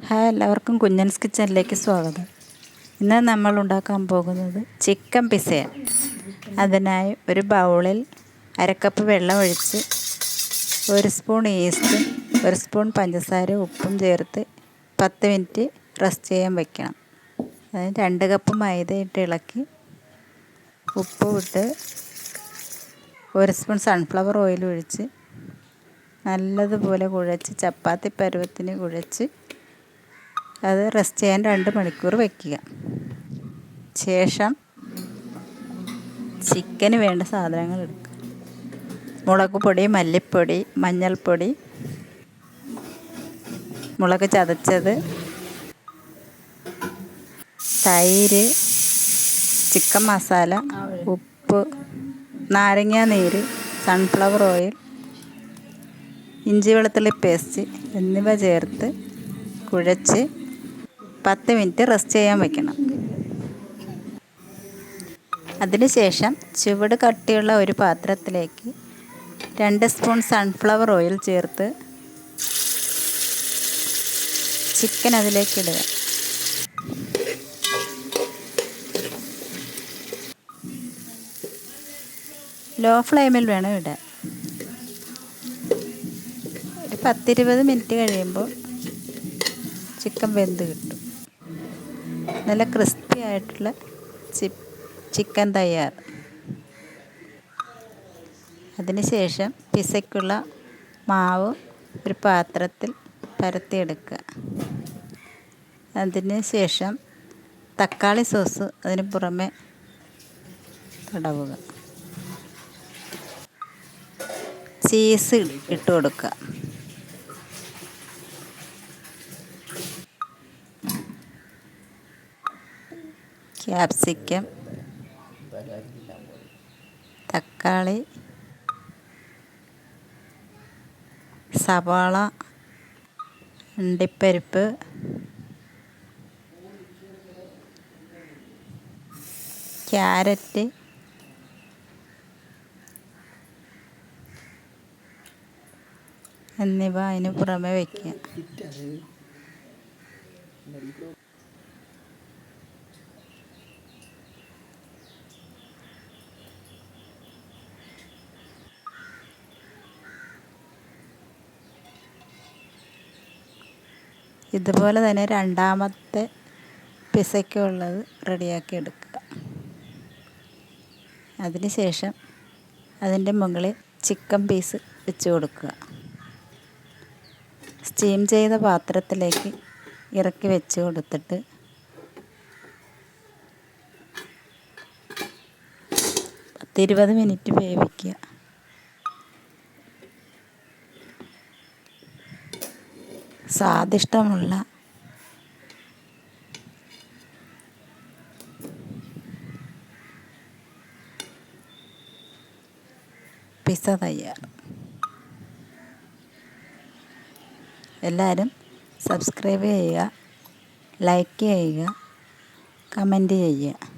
Hi എല്ലാവർക്കും കുഞ്ഞൻസ് കിച്ചണിലേക്ക് സ്വാഗതം. ഇന്ന് നമ്മൾ ഉണ്ടാക്കാൻ പോകുന്നത് ചിക്കൻ പിസയാണ് അതിനായി ഒരു ബൗളിൽ അരക്കപ്പ് വെള്ളം ഒഴിച്ച് ഒരു സ്പൂൺ ഈസ്റ്റും ഒരു സ്പൂൺ പഞ്ചസാര ഉപ്പും ചേർത്ത് പത്ത് മിനിറ്റ് റെസ്റ്റ് ചെയ്യാൻ വയ്ക്കണം അതിന് രണ്ട് കപ്പ് മൈദ ഇട്ട് ഇളക്കി ഉപ്പ് ഇട്ട് ഒരു സ്പൂൺ സൺഫ്ലവർ ഓയിൽ ഒഴിച്ച് നല്ലതുപോലെ കുഴച്ച് ചപ്പാത്തി പരുവത്തിന് കുഴച്ച് അത് റെസ്റ്റ് ചെയ്യാൻ രണ്ട് മണിക്കൂർ വയ്ക്കുക ശേഷം ചിക്കന് വേണ്ട സാധനങ്ങൾ എടുക്കുക. മുളക് പൊടി മല്ലിപ്പൊടി മഞ്ഞൾപ്പൊടി മുളക് ചതച്ചത് തൈര് ചിക്കൻ മസാല ഉപ്പ് നാരങ്ങ നീര് സൺഫ്ലവർ ഓയിൽ ഇഞ്ചി വെളുത്തുള്ളി പേസ്റ്റ് എന്നിവ ചേർത്ത് കുഴച്ച് പത്ത് മിനിറ്റ് റെസ്റ്റ് ചെയ്യാൻ വെക്കണം. അതിനുശേഷം ചുവട് കട്ടിയുള്ള ഒരു പാത്രത്തിലേക്ക് രണ്ട് സ്പൂൺ സൺഫ്ലവർ ഓയിൽ ചേർത്ത് ചിക്കൻ അതിലേക്ക് ഇടുക. ലോ ഫ്ലെയിമിൽ വേണം ഇടാൻ. ഒരു പത്തിരുപത് മിനിറ്റ് കഴിയുമ്പോൾ ചിക്കൻ വെന്ത് കിട്ടും. നല്ല ക്രിസ്പി ആയിട്ടുള്ള ചിക്കൻ തയ്യാർ. അതിനുശേഷം പിസയ്ക്കുള്ള മാവ് ഒരു പാത്രത്തിൽ പരത്തിയെടുക്കുക. അതിന് ശേഷം തക്കാളി സോസ് അതിന് പുറമെ തടവുക. ചീസ് ഇട്ട് കൊടുക്കുക ക്യാപ്സിക്കം തക്കാളി സവാള അണ്ടിപ്പരിപ്പ് ക്യാരറ്റ് എന്നിവ അതിന് പുറമെ വയ്ക്കുക ഇതുപോലെ തന്നെ രണ്ടാമത്തെ പിസയ്ക്കുള്ളത് റെഡിയാക്കി എടുക്കുക. അതിന് ശേഷം അതിന്റെ മുകളിൽ ചിക്കൻ പീസ് വെച്ച് കൊടുക്കുക. സ്റ്റീം ചെയ്ത പാത്രത്തിലേക്ക് ഇറക്കി വെച്ച് കൊടുത്തിട്ട് പത്തിരുപത് മിനിറ്റ് വേവിക്കുക. സ്വാദിഷ്ടമുള്ള പിസ തയ്യാർ. എല്ലാവരും സബ്സ്ക്രൈബ് ചെയ്യുക ലൈക്ക് ചെയ്യുക കമന്റ് ചെയ്യുക.